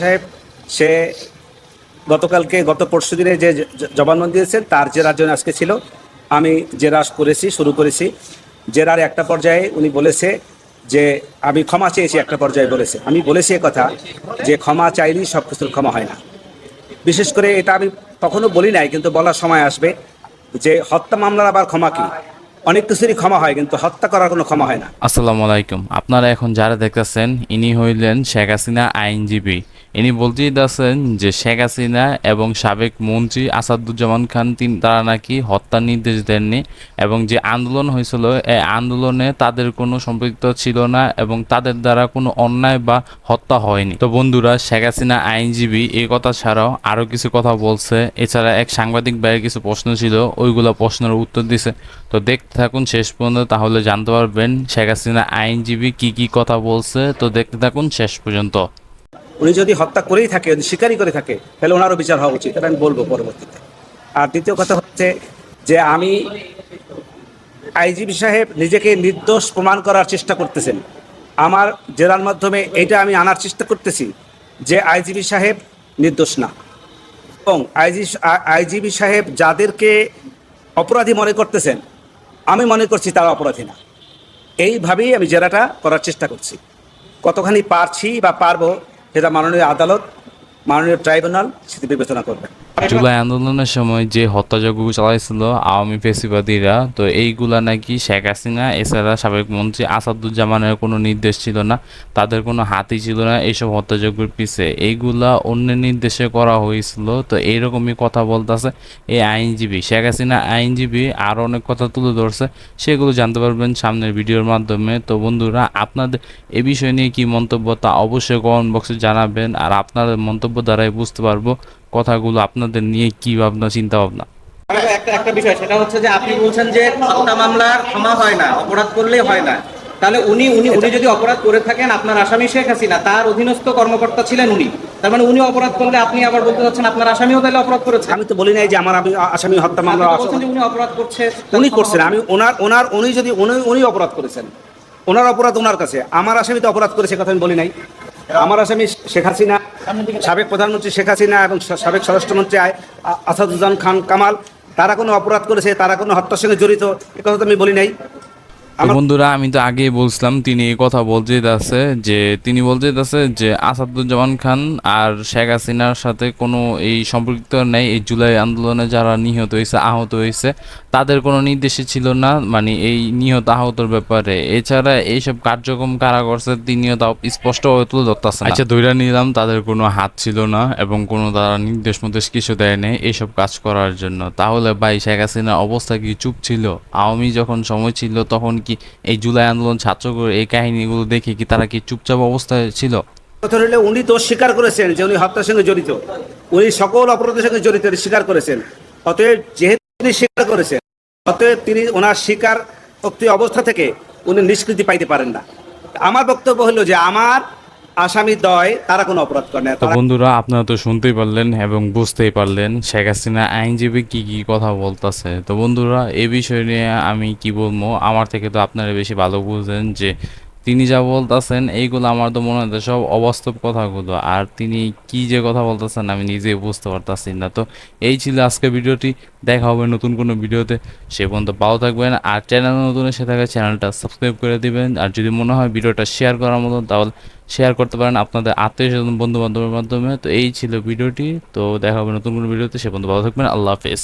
সাহেব, সে গতকালকে, গত পরশু দিনে যে জবানবন্দি দিয়েছেন, তার জেরার জন্য আজকে ছিল, আমি জেরা করেছি, শুরু করেছি। জেরার একটা পর্যায়ে উনি বলেছে যে, আমি ক্ষমা চেয়েছি একটা পর্যায়ে বলেছে। আমি বলেছি কথা যে, ক্ষমা চাইলেই সব কিছুর ক্ষমা হয় না। বিশেষ করে এটা আমি কখনো বলি নাই, কিন্তু বলার সময় আসবে যে, হত্যা মামলার আবার ক্ষমা কি? অনেক কিছুরই ক্ষমা হয়, কিন্তু হত্যা করার কোনো ক্ষমা হয় না। আসসালামু আলাইকুম। আপনারা এখন যারা দেখতেছেন, ইনি হইলেন শেখ হাসিনা আইনজীবী। ইনি বলতেই যাচ্ছেন যে শেখ হাসিনা এবং সাবেক মন্ত্রী আসাদুজ্জামান খান, তিন তারা নাকি হত্যার নির্দেশ দেননি এবং যে আন্দোলন হয়েছিল, এই আন্দোলনে তাদের কোনো সম্পৃক্ত ছিল না এবং তাদের দ্বারা কোনো অন্যায় বা হত্যা হয়নি। তো বন্ধুরা, শেখ হাসিনা আইনজীবী এই কথা ছাড়াও আরও কিছু কথা বলছে। এছাড়া এক সাংবাদিক ভাইয়ের কিছু প্রশ্ন ছিল, ওইগুলো প্রশ্নের উত্তর দিছে। তো দেখতে থাকুন শেষ পর্যন্ত, তাহলে জানতে পারবেন শেখ হাসিনা আইনজীবী কি কি কথা বলছে। তো দেখতে থাকুন শেষ পর্যন্ত। উনি যদি হত্যা করেই থাকে, যদি স্বীকারই করে থাকে, তাহলে ওনারও বিচার হওয়া উচিত এটা আমি বলব পরবর্তীতে। আর দ্বিতীয় কথা হচ্ছে যে আমি আইজিপি সাহেব নিজেকে নির্দোষ প্রমাণ করার চেষ্টা করতেছেন। আমার জেরার মাধ্যমে এটা আমি আনার চেষ্টা করতেছি যে আইজিবি সাহেব নির্দোষ না। এবং আইজি আইজিবি সাহেব যাদেরকে অপরাধী মনে করতেছেন, আমি মনে করছি তারা অপরাধী না। এইভাবেই আমি জেরাটা করার চেষ্টা করছি। কতখানি পারছি বা পারব সেটা মাননীয় আদালত মাননীয় ট্রাইব্যুনাল সেটি বিবেচনা করবে। জুলাই আন্দোলনের সময় যে হত্যাযজ্ঞ চালাইছিল আওয়ামী ফেসিবাদীরা তো এইগুলা নাকি শেখ হাসিনা এছাড়া সাবেক মন্ত্রী আসাদুজ্জামানের কোনো নির্দেশ ছিল না তাদের কোনো হাতই ছিল না এইসব হত্যাযজ্ঞের পিছে। এইগুলা অন্যের নির্দেশে করা হয়েছিল তো এইরকমই কথা বলতেছে এই আইনজীবী। শেখ হাসিনা আইনজীবী আরও অনেক কথা তুলে ধরছে সেগুলো জানতে পারবেন সামনের ভিডিওর মাধ্যমে। তো বন্ধুরা আপনাদের এ বিষয় নিয়ে কি মন্তব্য তা অবশ্যই কমেন্ট বক্সে জানাবেন আর আপনাদের মন্তব্য দ্বারাই বুঝতে পারব কথাগুলো আপনাদের নিয়ে কি ভাবনা চিন্তা ভাবনা একটা একটা বিষয় সেটা হচ্ছে যে আপনি বলছেন যে হত্যা মামলার ক্ষমা হয় না অপরাধ করলেই হয় না। তাহলে উনি উনি উনি যদি অপরাধ করে থাকেন আপনার আসামি শেখ হাসিনা তার অধীনস্থ কর্মকর্তা ছিলেন উনি। তার মানে উনি অপরাধ করলে আপনি আবার বলতে চাচ্ছেন আপনার আসামিও তাহলে অপরাধ করেছে? আমি তো বলি নাই যে আমার আমি আসামি হত্যা মামলা উনি অপরাধ করছে উনি করছেন। আমি ওনার ওনার উনি যদি উনি উনি অপরাধ করেছেন। ওনার অপরাধ ওনার কাছে। আমার আসামি তো অপরাধ করেছে কথা আমি বলি নাই। আমার আসামি শেখ হাসিনা, সাবেক প্রধানমন্ত্রী শেখ হাসিনা এবং সাবেক স্বরাষ্ট্রমন্ত্রী আসাদুজ্জান খান কামাল, তারা কোনো অপরাধ করেছে, তারা কোনো হত্যার সঙ্গে জড়িত, এ কথা তো আমি বলি নাই। বন্ধুরা আমি তো আগেই বলছিলাম তিনি এই কথা বলতে আছে যে তিনি বলতে আছে যে আসাদুজ্জামান খান আর শেখ হাসিনার সাথে কোনো এই সম্পর্কিত নেই। এই জুলাই আন্দোলনে যারা নিহত হয়েছে আহত হয়েছে তাদের কোনো নির্দেশে ছিল না। মানে এই নিহত আহতর ব্যাপারে। এছাড়া এইসব কার্যক্রম কারা করছে তিনিও তাও স্পষ্টভাবে তুলে ধরতেছে আচ্ছা ধৈর্য নিলাম তাদের কোনো হাত ছিল না এবং কোনো তারা নির্দেশ মধ্যে কিছু দেয় নাই এইসব কাজ করার জন্য। তাহলে ভাই শেখ হাসিনার অবস্থা কি চুপ ছিল? আওয়ামী যখন সময় ছিল তখন কি এই জুলাই আন্দোলন ছাত্র এই কাহিনীগুলো দেখে কি তারা কি চুপচাপ অবস্থায় ছিল? উনি তো স্বীকার করেছেন যে উনি হত্যার সঙ্গে জড়িত। উনি সকল অপরাধের সঙ্গে জড়িত স্বীকার করেছেন। অতএব যেহেতু তিনি স্বীকার করেছেন, অতএব তিনি ওনার স্বীকার অবস্থা থেকে উনি নিষ্কৃতি পাইতে পারেন না। আমার বক্তব্য হলো যে আমার আসামি দয় তারা কোনো অপরাধ করে না। তো বন্ধুরা আপনারা তো শুনতেই পারলেন এবং বুঝতেই পারলেন শেখ হাসিনা আইনজীবী কি কি কথা বলতেছে। তো বন্ধুরা এ বিষয় নিয়ে আমি কি বলব আমার থেকে তো আপনারা বেশি ভালো বুঝলেন যে তিনি যা বলতেছেন, এইগুলো আমার তো মনে হয় সব অবাস্তব কথাগুলো। আর তিনি কি যে কথা বলতেছেন আমি নিজেই বুঝতে পারতাছি না। তো এই ছিল আজকে ভিডিওটি। দেখা হবে নতুন কোনো ভিডিওতে। সে পর্যন্ত ভালো থাকবেন। আর চ্যানেল নতুন এসে থাকে চ্যানেলটা সাবস্ক্রাইব করে দিবেন। আর যদি মনে হয় ভিডিওটা শেয়ার করার মতো, তাহলে শেয়ার করতে পারেন আপনাদের আত্মীয় স্বজন বন্ধু বান্ধবের মাধ্যমে। তো এই ছিল ভিডিওটি। তো দেখা হবে নতুন কোনো ভিডিওতে। সে পর্যন্ত ভালো থাকবেন। আল্লাহ হাফেজ।